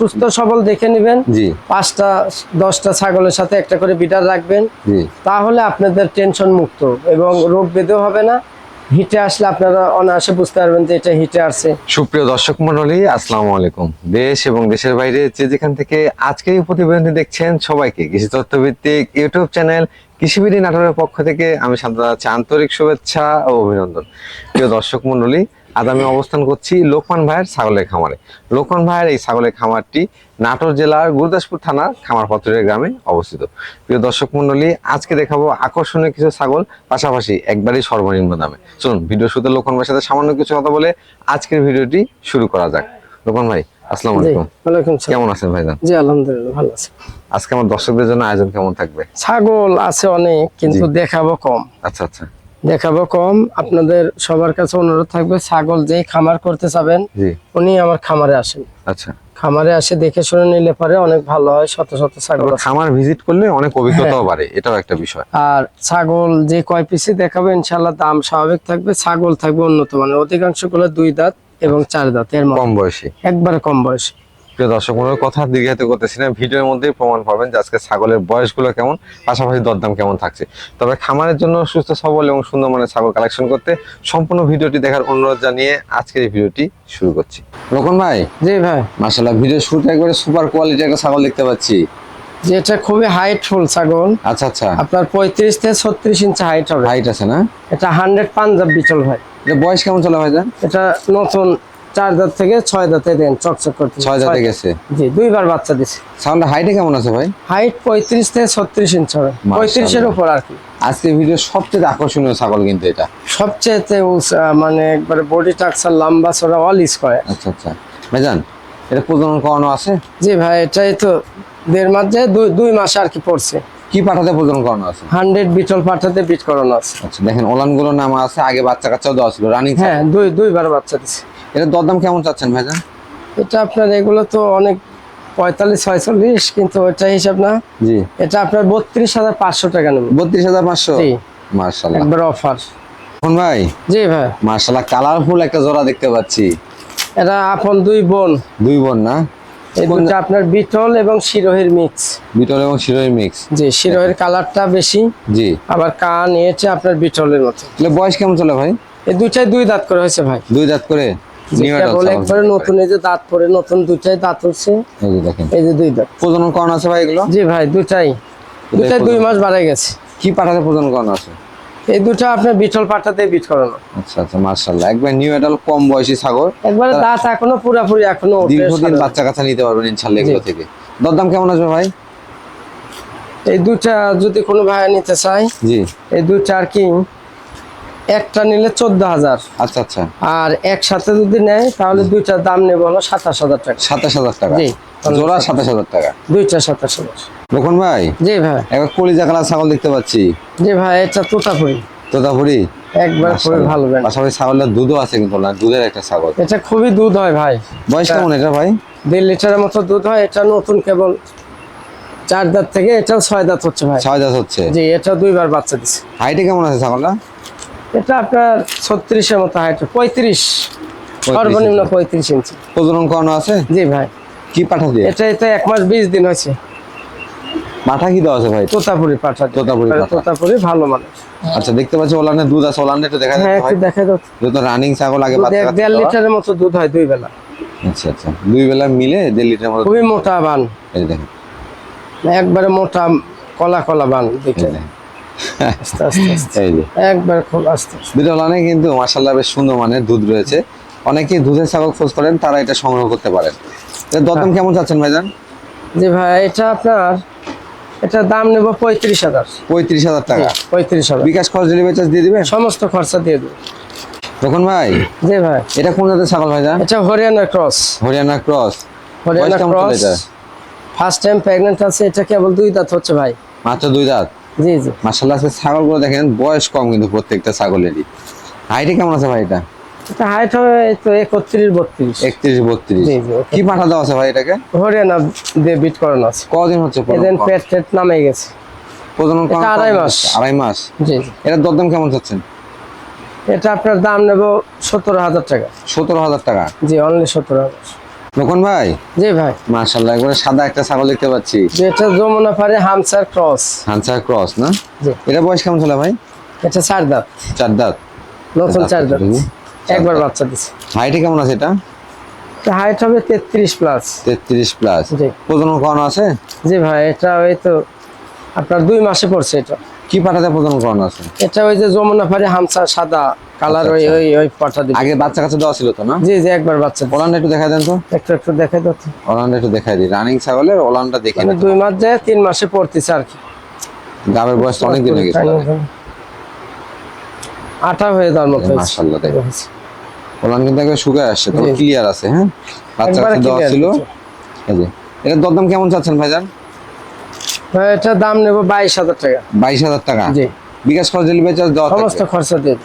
সুস্থ সবল দেখে নেবেন। জি। পাঁচটা দশটা ছাগলের সাথে একটা করে বিটার রাখবেন। জি। তাহলে আপনাদের টেনশন মুক্ত এবং রোগ বেঁধেও হবে না। হিটে আসলে আপনারা অনায়াসে বুঝতে পারবেন যে এটা হিটে আসছে। সুপ্রিয় দর্শক মন্ডলী আসসালামু আলাইকুম। দেশ এবং দেশের বাইরে যে যেখান থেকে আজকে এই প্রতিবেদনটি দেখছেন সবাইকে কৃষি তথ্যভিত্তিক ইউটিউব চ্যানেল কৃষিবিধি নাটোরের পক্ষ থেকে আমি যাচ্ছি আন্তরিক শুভেচ্ছা ও অভিনন্দন। প্রিয় দর্শক মন্ডলী আজ আমি অবস্থান করছি লোকমান ভাইয়ের ছাগলের খামারে। লোকমান ভাইয়ের এই ছাগলের খামারটি নাটোর জেলার গুরুদাসপুর থানার খামারপত্রের গ্রামে অবস্থিত। প্রিয় দর্শক মন্ডলী আজকে দেখাবো আকর্ষণীয় কিছু ছাগল পাশাপাশি একবারই সর্বনিম্ন দামে। চলুন ভিডিও শুরুতে লোকমান ভাইয়ের সাথে সামান্য কিছু কথা বলে আজকের ভিডিওটি শুরু করা যাক। লোকমান ভাই আসসালামু আলাইকুম। ওয়ালাইকুম সালাম। কেমন আছেন ভাইজান? জি আলহামদুলিল্লাহ ভালো আছে। আজকে আমার দর্শকদের জন্য আয়োজন কেমন থাকবে? ছাগল আছে অনেক কিন্তু দেখাবো কম। আচ্ছা আচ্ছা। দেখাবো কম। আপনাদের সবার কাছে অনুরোধ থাকবে ছাগল যেই খামার করতে চাবেন উনি আমার খামারে আসেন। আচ্ছা। খামারে আসে দেখে শুনে নিলে পরে অনেক ভালো হয় শত শত ছাগল খামার ভিজিট করলে অনেক অভিজ্ঞতাও হ্যাঁ। বাড়ে এটাও একটা বিষয়। আর ছাগল যে কয় পিসি দেখাবে ইনশাল্লাহ দাম স্বাভাবিক থাকবে ছাগল থাকবে উন্নত মানের। অধিকাংশগুলো দুই দাঁত এবং চার দাঁত এর কম বয়সী। একবারে কম বয়সী। প্রিয় দর্শক মনের কথা দীর্ঘায়িত করতেছি না। ভিডিওর মধ্যেই প্রমাণ পাবেন যে আজকে ছাগলের বয়সগুলো কেমন পাশাপাশি দরদাম কেমন থাকছে। তবে খামারের জন্য সুস্থ সবল এবং সুন্দর মানের ছাগল কালেকশন করতে সম্পূর্ণ ভিডিওটি দেখার অনুরোধ জানিয়ে আজকের এই ভিডিওটি শুরু করছি। রকন ভাই? জি ভাই। মাশাল্লাহ ভিডিও শুরুতে একবারে সুপার কোয়ালিটির একটা ছাগল দেখতে পাচ্ছি। যেটা খুবই হাইটফুল ছাগল। আচ্ছা আচ্ছা। আপনার পঁয়ত্রিশ থেকে ছত্রিশ ইঞ্চি হাইট হবে। হাইট আছে না? এটা হান্ড্রেড পাঞ্জাব বিচল ভাই এটা বয়স কেমন চলে ভাই এটা নতুন চার দাঁত থেকে ছয় দাঁতে দেন চকচক করতে ছয় জাতে গেছে। জি দুইবার বাচ্চা দিছে। ছাগলটা হাইটে কেমন আছে ভাই? হাইট পঁয়ত্রিশ থেকে ছত্রিশ ইঞ্চি হবে। পঁয়ত্রিশের উপর আর কি। আজকে ভিডিও সবচেয়ে আকর্ষণীয় ছাগল কিন্তু এটা। সবচেয়ে মানে একবারে বডি টাকচার লম্বা চড়া অল স্কোয়ার আচ্ছা আচ্ছা। ভাইজান এটা প্রজনন করানো আছে? জি ভাই এটাই তো দেড় মাস যায় দুই দুই মাস আর কি পড়ছে। কি পাঠাতে প্রজনন করানো আছে? হান্ড্রেড বিটল পাঠাতে বিট করানো আছে। আচ্ছা দেখেন ওলানগুলো নাম আছে আগে বাচ্চা কাচ্চাও দেওয়া ছিল রানিং হ্যাঁ দুই দুইবার বাচ্চা দিছে। এটা দরদাম কেমন চাচ্ছেন ভাইজান? এটা আপনার এগুলো তো অনেক পঁয়তাল্লিশ ছয়চল্লিশ কিন্তু ওটা হিসাব না। জি। এটা আপনার বত্রিশ হাজার পাঁচশো টাকা নেবে। বত্রিশ হাজার পাঁচশো? জি। মার্শাল্লাহ একবার অফার। এখন ভাই? জি ভাই। মার্শাল্লাহ কালারফুল একটা জোড়া দেখতে পাচ্ছি। এটা আপন দুই বোন। দুই বোন না? কোন- আপনার বিটল এবং শিরোহির মিক্স। বিটল এবং শিরোই মিক্স। জি শিরোহির কালারটা বেশি। জি। আবার কান নিয়েছে আপনার বিটলের মতো। বয়স কেমন চলে ভাই? এই দুইটাই দুই দাঁত করে হয়েছে ভাই। দুই দাঁত করে? একবারে নতুন এই যে দাঁত পরে নতুন দুইটাই দাঁত উঠছে এই যে দেখেন। এই যে দুই দাঁত। প্রজনন করানো আছে ভাই এগুলো? জি ভাই দুটাই দুটাই দুই মাস বাড়াই গেছে। কি পাঠাতে প্রজনন করানো আছে? এই দুটো আপনার বিটল পাটাতে বিট করানো। আচ্ছা আচ্ছা মার্শাল্লাহ একবার নিউ এডাল কম বয়সী ছাগল। একবারে দাঁত এখনও পুরাপুরি এখনও দীর্ঘদিন বাচ্চা কাচ্চা নিতে পারবেন ইনশাল্লাহ এগুলো থেকে। দরদাম কেমন আসবে ভাই? এই দুটা যদি কোনো ভাই নিতে চায় জি। এই দুটা আর কি। একটা নিলে চোদ্দ হাজার। আচ্ছা আচ্ছা। আর একসাথে যদি নেয় তাহলে দুইটার দাম নেব হলো সাতাশ হাজার টাকা। সাতাশ হাজার টাকা। জি। জোড়া সাতাশ। হাজার টাকা। দুইটা সাতাশ হাজার। লক্ষণ ভাই? জি ভাই। একবার কলিজা কালার ছাগল দেখতে পাচ্ছি। জি ভাই এটা তোতাপুরি। তোতাপুরি? একবার খুবই ভালো ব্যান্ড পাশাপাশি ছাগলের দুধও আছে কিন্তু না দুধের একটা ছাগল। এটা খুবই দুধ হয় ভাই। বয়স কেমন এটা ভাই? দেড় লিটারের মতো দুধ হয় এটা নতুন কেবল চার দাঁত থেকে এটাও ছয় দাঁত হচ্ছে ভাই। ছয় দাস হচ্ছে। জি এটা দুইবার বাচ্চা দিছে। হাইটে কেমন আছে ছাগলটা? এটা আপনার ছত্রিশের মতো হাইট পঁয়ত্রিশ। সর্বনিম্ন পঁয়ত্রিশ ইঞ্চি। প্রজনন করানো আছে? জি ভাই। কি পাঠা দিয়ে? এটা এটা এক মাস বিশ দিন হয়েছে। পাঠা কি দেওয়া আছে ভাই? তোতাপুরি পাঠা তোতাপুরি তোতাপুরি ভালো মানে আচ্ছা দেখতে পাচ্ছি ওলানে দুধ আছে ওলানে একটু দেখা হ্যাঁ যাচ্ছে একটু দেখা যাচ্ছে। যেহেতু রানিং ছাগল আগে বাচ্চা দেড় লিটারের মতো দুধ হয় দুই বেলা। আচ্ছা আচ্ছা। দুই বেলা মিলে দেড় লিটার মতো খুবই মোটা বান। এই দেখেন। একবারে মোটা কলা কলা বান দেখেন। আস্তে আস্তে আস্তে। এই যে। একবার খুব আস্তে আস্তে। দুটো ওলানে কিন্তু মার্শাল্লাহ বেশ সুন্দর মানের দুধ রয়েছে। অনেকেই দুধের ছাগল খোঁজ করেন তারা এটা সংগ্রহ করতে পারেন। দরদাম কেমন চাচ্ছেন ভাইজান? জি ভাই এটা আপনার এটা দাম নেব পঁয়ত্রিশ হাজার। পঁয়ত্রিশ হাজার টাকা। পঁয়ত্রিশ হাজার। বিকাশ খরচ ডেলিভারি চার্জ দিয়ে দিবেন? সমস্ত খরচা দিয়ে দেবো। তখন ভাই? জি ভাই। এটা কোন জাতের ছাগল ভাইজান? এটা Haryana cross. Haryana cross. Haryana cross. First time pregnant আছে এটা কেবল দুই দাঁত হচ্ছে ভাই। মাত্র দুই দাঁত? জি জি। মার্শাল্লাহ আজকে ছাগলগুলো দেখেন বয়স কম কিন্তু প্রত্যেকটা ছাগলেরই। হাইটে কেমন আছে ভাই এটা এটা হাইট হবে তো একত্রিশ বত্রিশ। একত্রিশ বত্রিশ। জি, জি, okay. কি পাঠা দেওয়া আছে ভাই এটাকে? হরিয়ানা দিয়ে বিট করানো আছে। কদিন হচ্ছে এদিন পেট টেট নামে গেছে। প্রজনন এটা আড়াই মাস। আড়াই মাস? জি এটার দরদাম কেমন চাচ্ছেন? এটা আপনার দাম নেব সতেরো হাজার টাকা। সতেরো হাজার টাকা। জি অনলি সতেরো হাজার। লোকন ভাই? জি ভাই। মার্শাল্লাহ একবারে সাদা একটা ছাগল দেখতে পাচ্ছি। যেটা যমুনা পারে হামসার ক্রস। হানসার ক্রস না? এটা বয়স কেমন ছিল ভাই? এটা চার দাঁত। চার দাঁত। নতুন চার দাঁত। একবার বাচ্চা দিছে। হাইটে কেমন আছে এটা? হাইট হবে তেত্রিশ প্লাস তেত্রিশ প্লাস জি। প্রজনন করানো আছে? জি ভাই এটা ওই তো আপনার দুই মাসে পড়ছে এটা। কি পাঠাতে প্রজনন করানো আছে? এটা ওই যে যমুনা পারে হামসা সাদা কালার ওই আচ্ছা। ওই ওই পাটা দিবে। আগে বাচ্চা কাছে দেওয়া ছিল তো না? জি জি একবার বাচ্চা। ওলানটা একটু দেখাই দেন তো। একটু একটু দেখে তো। ওলানটা একটু দেখাই দিই। রানিং ছাগলের ওলানটা দেখে মানে দুই মাস যায় তিন মাসে পড়তেছে আর কি। গাবের বয়স অনেক দিন হয়ে গেছে। আটা হয়ে যাওয়ার মতো মাশাআল্লাহ দেখো। ওলান কিন্তু একবার শুকায় আসছে তো ক্লিয়ার আছে হ্যাঁ? বাচ্চা কাছে দেওয়া ছিল। এই যে দরদাম কেমন চাচ্ছেন ভাইজান? ভাই এটার দাম নেব বাইশ হাজার টাকা। বাইশ হাজার টাকা? জি। বিকাশ খরচ ডেলিভারি চার্জ দেওয়া সমস্ত খরচা দিয়ে।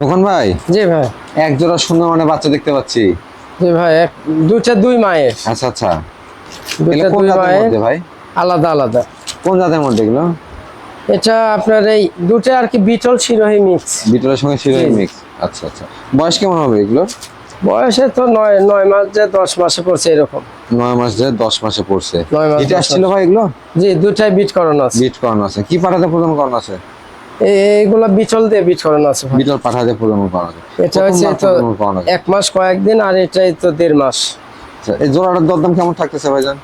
তখন ভাই? জি ভাই। এক জোড়া সুন্দর মানে বাচ্চা দেখতে পাচ্ছি। জি ভাই এক দুটা দুই মায়ের। আচ্ছা আচ্ছা। দুটা দুই মায়ের। ভাই? আলাদা আলাদা। কোন জাতের মধ্যে এগুলো? এটা আপনার এই দুটা আর কি বিটল শিরোহী মিক্স বিটলের সঙ্গে শিরোই জি। মিক্স আচ্ছা আচ্ছা। বয়স কেমন হবে এগুলো? বয়সে তো নয় নয় মাস যে দশ মাসে পড়ছে এরকম। নয় মাস যে দশ মাসে পড়ছে। নয় মাস, আসছিল ভাই এগুলো? জি দুটাই বিট করানো আছে। বিট করানো আছে। কি পাঠাতে প্রদান করানো আছে? এইগুলা বিচল দিয়ে করানো আছে ভাই। বিটল পাঠাতে প্রদান করানো আছে এটা হচ্ছে তো। এক মাস কয়েকদিন আর এটাই তো দেড় মাস। আচ্ছা, এই জোড়াটার দরদাম কেমন থাকতেছে ভাইজান?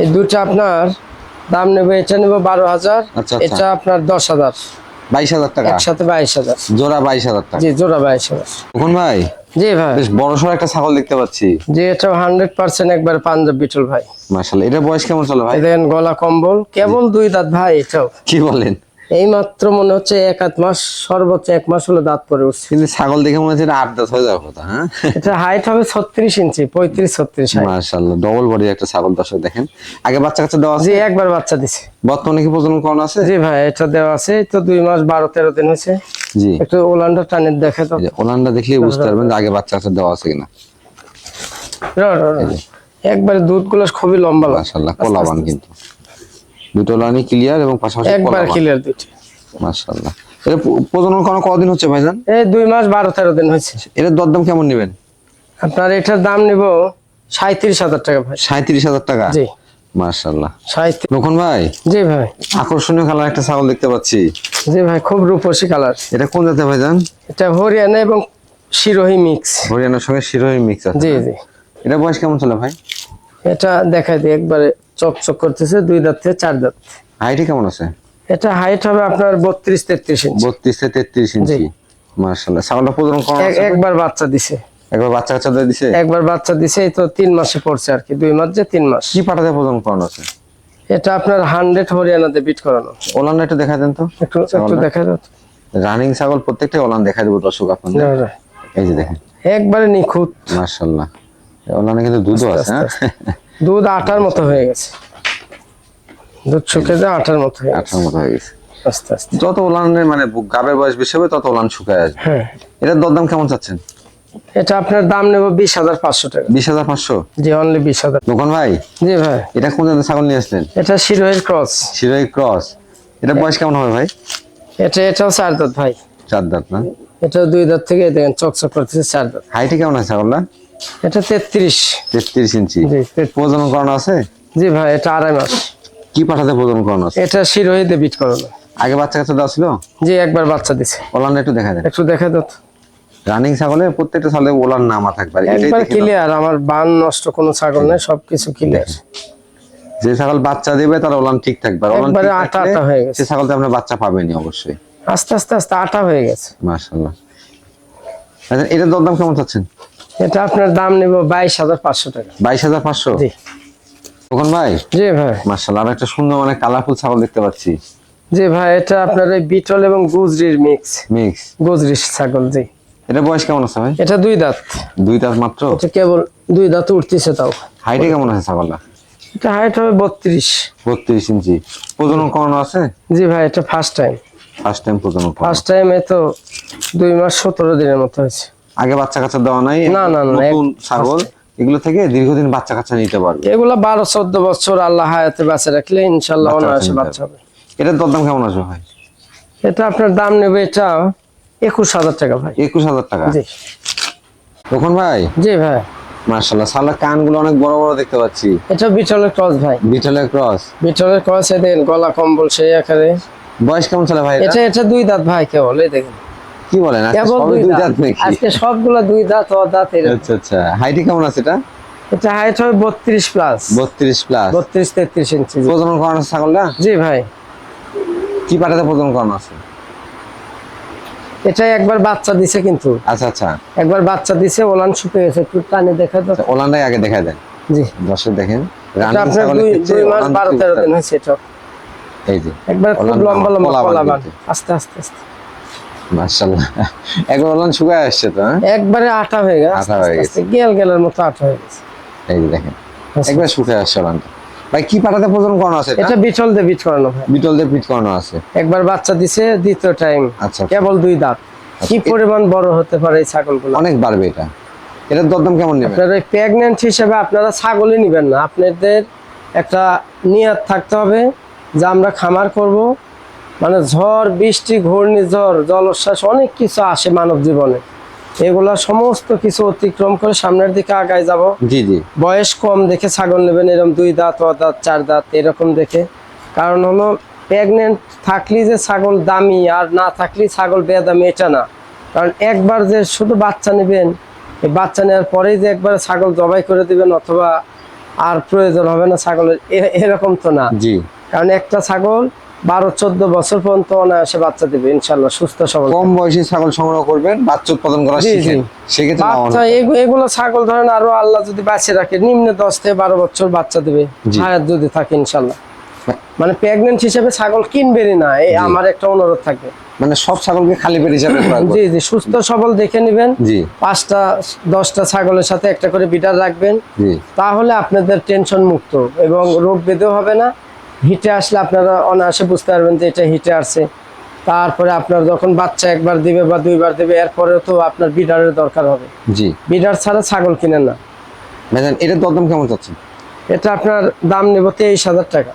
এই দুটা আপনার দাম নেবে এটা নেবে বারো হাজার আচ্ছা, আচ্ছা। এটা আপনার দশ হাজার। বাইশ হাজার টাকা? একসাথে বাইশ হাজার। জোড়া বাইশ হাজার টাকা। জি জোড়া বাইশ হাজার। তখন ভাই? জি ভাই। বেশ বড় সড়ো একটা ছাগল দেখতে পাচ্ছি। জি এটা হান্ড্রেড পার্সেন্ট একবার পাঞ্জাব বিটল ভাই। মার্শাল্লাহ এটা বয়স কেমন চলে ভাই? দেখেন গলা কম্বল কেবল দুই দাঁত ভাই এটাও। কি বলেন? এই মাত্র মনে হচ্ছে এক আধ মাস সর্বোচ্চ এক মাস হলো দাঁত পরে উঠছে। কিন্তু ছাগল দেখে মনে হচ্ছে আট দাঁত হয়ে যাওয়ার কথা হ্যাঁ? এটা হাইট হবে ছত্রিশ ইঞ্চি পঁয়ত্রিশ ছত্রিশ মার্শাল্লাহ ডবল বডি একটা ছাগল দর্শক দেখেন। আগে বাচ্চা কাচ্চা দেওয়া আছে? একবার বাচ্চা দিছে। বর্তমানে কি প্রজনন করানো আছে? জি ভাই এটা দেওয়া আছে তো দুই মাস বারো তেরো দিন হয়েছে। জি। একটু ওলান্ডা টানের দেখে তো ওলান্ডা দেখলেই বুঝতে পারবেন আগে বাচ্চা কাচ্চা দেওয়া আছে কিনা। একবারে দুধগুলো খুবই লম্বা। মার্শাল্লাহ কলাবান কিন্তু। দুটো ওলানি ক্লিয়ার এবং পাশাপাশি একবার ক্লিয়ার দুইটি। মার্শাল্লাহ এটা প- প্রজনন করানো কদিন হচ্ছে ভাইজান? এই দুই মাস বারো তেরো দিন হয়েছে। এটার দরদাম কেমন নেবেন? আপনার এটার দাম নিব সাঁত্রিশ হাজার টাকা ভাই। সাঁত্রিশ হাজার টাকা? জি। মার্শাল্লাহ সাঁত্রিশ লক্ষণ ভাই? জি ভাই। আকর্ষণীয় কালার একটা ছাগল দেখতে পাচ্ছি। জি ভাই খুব রূপসী কালার এটা কোন জাতের ভাইজান? এটা হরিয়ানা এবং শিরোহী মিক্স হরিয়ানার সঙ্গে শিরোহী মিক্স আছে জি জি। এটা বয়স কেমন চলে ভাই? এটা দেখাই দিই একবারে। চকচক করতেছে দুই দাঁত থেকে চার দাঁত। হাইটে কেমন আছে? এটা হাইট হবে আপনার বত্রিশ তেত্রিশ ইঞ্চি বত্রিশ থেকে তেত্রিশ ইঞ্চি। মার্শাল্লাহ ছাগলটা তো? একবার বাচ্চা দিছে। একবার বাচ্চা কাচ্চা দিয়ে দিছে? একবার বাচ্চা দিছে এই তো তিন মাসে পড়ছে আর কি। দুই মাস যে তিন মাস। কি পাঠাতে প্রজনন করানো আছে? এটা আপনার হান্ড্রেড হরিয়ানাতে বিট করানো। ওলান একটু দেখা দেন তো। একটু একটু? দেখা তো। রানিং ছাগল প্রত্যেকটা ওলান দেখা দেবো দর্শক আপনাদের। এই যে দেখেন। একবারে নিখুঁত। মার্শাল্লাহ ওলানে কিন্তু দুধও আছে হ্যাঁ? দুধ আটার মতো হয়ে গেছে। দুধ শুকে যায় আটার মতো হয়ে গেছে। আঠার মতো হয়ে গেছে। আস্তে আস্তে। যত ওলানের মানে গাবের বয়স বেশি হবে তত ওলান শুকায় আসবে। হ্যাঁ। এটার দরদাম কেমন চাচ্ছেন? এটা আপনার দাম নেব বিশ হাজার পাঁচশো টাকা। বিশ হাজার পাঁচশো? জি অনলি বিশ হাজার। দোকান ভাই? জি ভাই। এটা কোন জাতের ছাগল নিয়ে আসলেন? এটা শিরোহের ক্রস। শিরোই ক্রস। এটা বয়স কেমন হবে ভাই? এটা এটাও চার দাঁত ভাই। চার দাঁত না? এটা দুই দাঁত থেকে দেখেন চকচক করতেছে চার দাঁত। হাইটে কেমন আছে ছাগলটা এটা তেত্রিশ। তেত্রিশ ইঞ্চি। প্রজনন করানো আছে? জি ভাই এটা আড়াই মাস। কি পাঠাতে প্রজনন করানো আছে? এটা শিরোহিতে বিট করানো। আগে বাচ্চা কাচ্চা দেওয়া ছিল? জি একবার বাচ্চা দিছে। ওলানটা একটু দেখা দেন। একটু দেখা দাও রানিং ছাগলে প্রত্যেকটা ছাগলে নামা থাকবে। একবার ক্লিয়ার আমার বান নষ্ট কোনো ছাগল নেই সবকিছু ক্লিয়ার যে ছাগল বাচ্চা দেবে তার ওলান ঠিক থাকবে। ওলান ঠিক আটা আটা হয়ে গেছে। সে আপনার বাচ্চা পাবেনই অবশ্যই। আস্তে আস্তে আস্তে আটা হয়ে গেছে। মাশাআল্লাহ। আচ্ছা এটার দরদাম কেমন চাচ্ছেন? এটা আপনার দাম নেব বাইশ হাজার পাঁচশো টাকা। বাইশ হাজার পাঁচশো? তখন ভাই? জি ভাই। মার্শাল্লাহ আর একটা সুন্দর মানে কালারফুল ছাগল দেখতে পাচ্ছি। জি ভাই এটা আপনার ওই বিটল এবং গুজরির মিক্স মিক্স গুজরি ছাগল জি। এটা বয়স কেমন আছে ভাই? এটা দুই দাঁত। দুই দাঁত মাত্র? কেবল দুই দাঁত উঠতেছে তাও। হাইটে কেমন আছে ছাগলটা? এটা হাইট হবে বত্রিশ। বত্রিশ ইঞ্চি। প্রজনন করানো আছে? জি ভাই এটা ফার্স্ট টাইম ফার্স্ট টাইম প্রজনন ফার্স্ট টাইম এ তো দুই মাস সতেরো দিনের মতো হয়েছে। আগে বাচ্চা কাচ্চা দেওয়া নাই না, না, না, নতুন ছাগল এগুলো থেকে দীর্ঘদিন বাচ্চা কাচ্চা নিতে পারবে। এগুলা বারো চোদ্দ বছর আল্লাহ হায়াতে বাঁচে রাখলে ইনশাল্লাহ অনায়াসে বাচ্চা হবে। এটার দরদাম কেমন আছে ভাই? এটা আপনার দাম নেবে এটা একুশ হাজার টাকা ভাই। একুশ হাজার টাকা? জি। তখন ভাই? জি ভাই। মার্শাল্লাহ সাল্লাহ কানগুলো অনেক বড় বড় দেখতে পাচ্ছি। এটা বিটলের ক্রস ভাই। বিটলের ক্রস? বিটলের ক্রস এ দেখেন গলা কম্বল সেই আকারে। বয়স কেমন চলে ভাই এটা? এটা এটা দুই দাঁত ভাই কেবল এই দেখেন। কি বলেন? আজকে কেবল দুই দুই দাঁত। দাঁত নাকি? আজকে সবগুলা দুই দাঁত ও দাঁত আচ্ছা আচ্ছা। হাইটে কেমন আছে এটা? এটা হাইট হবে বত্রিশ প্লাস। বত্রিশ প্লাস। বত্রিশ তেত্রিশ ইঞ্চি। প্রজনন করানো আছে ছাগলটা? জি ভাই। কি পাটাতে প্রজনন করানো আছে? এটা একবার বাচ্চা দিছে কিন্তু। আচ্ছা আচ্ছা। একবার বাচ্চা দিছে ওলান শুকে গেছে। একটু টানে দেখা আচ্ছা, ওলানটাই আগে দেখা দেন। জি। দর্শক দেখেন আপনার দুই মাস দিন হয়েছে এটা। এই যে একবার খুব লম্বা লম্বা। আস্তে আস্তে আস্তে। মার্শাল্লাহ একবার ওলান শুকায় আসছে তো হ্যাঁ? একবারে আটা হয়ে গেছে হয়ে গেছে। গেল গেলের মতো আটা হয়ে গেছে। এই যে দেখেন আচ্ছা। একবার শুকায় আসছে ওলানটা। ভাই কি পাটাতে করানো আছে এটা? এটা বিচল দিয়ে বিট করানো ভাই বিটল দিয়ে পিট করানো আছে। একবার বাচ্চা দিছে দ্বিতীয় টাইম আচ্ছা কেবল দুই দাঁত। কি পরিমাণ বড় হতে পারে এই ছাগলগুলো? অনেক বাড়বে এটা। এটার দরদাম কেমন নেবে আপনারা প্রেগনেন্ট হিসেবে আপনারা ছাগলই নেবেন না। আপনাদের একটা নিয়ত থাকতে হবে যে আমরা খামার করব মানে ঝড় বৃষ্টি ঘূর্ণিঝড় জলোচ্ছ্বাস অনেক কিছু আসে মানব জীবনে। এগুলা সমস্ত কিছু অতিক্রম করে সামনের দিকে আগায় যাব। জি জি। বয়স কম দেখে ছাগল নেবেন এরকম দুই দাঁত ও দাঁত চার দাঁত এরকম দেখে। কারণ হলো প্রেগনেন্ট থাকলে যে ছাগল দামি আর না থাকলে ছাগল বেদামি এটা না। কারণ একবার যে শুধু বাচ্চা নেবেন এই বাচ্চা নেওয়ার পরেই যে একবার ছাগল জবাই করে দিবেন অথবা আর প্রয়োজন হবে না ছাগলের এরকম তো না। জি। কারণ একটা ছাগল বারো চোদ্দ বছর পর্যন্ত অনায়াসে বাচ্চা দেবে ইনশাল্লাহ সুস্থ সবল। কম বয়সী ছাগল সংগ্রহ করবেন বাচ্চা উৎপাদন করা শিখেন সেক্ষেত্রে বাচ্চা এগু- এগুলো ছাগল ধরেন আরও আল্লাহ যদি বাঁচিয়ে রাখে নিম্নে দশ থেকে বারো বছর বাচ্চা দেবে। হায়াত যদি থাকে ইনশাল্লাহ মানে প্রেগনেন্ট হিসেবে ছাগল কিনবেনই না এই আমার একটা অনুরোধ থাকে। মানে সব ছাগলকে খালি পেট হিসাবে জি জি সুস্থ সবল দেখে নেবেন। জি। পাঁচটা দশটা ছাগলের সাথে একটা করে বিটার রাখবেন। তাহলে আপনাদের টেনশন মুক্ত এবং রোগ বেঁধেও হবে না। হিটে আসলে আপনারা অনায়াসে বুঝতে পারবেন যে এটা হিটে আসছে। তারপরে আপনার যখন বাচ্চা একবার দিবে বা দুইবার দিবে এরপরেও তো আপনার বিডারের দরকার হবে। জি। বিডার ছাড়া ছাগল কিনেন না। ভাইজান এটার দরদাম কেমন চাচ্ছেন? এটা আপনার দাম নেব তেইশ হাজার টাকা।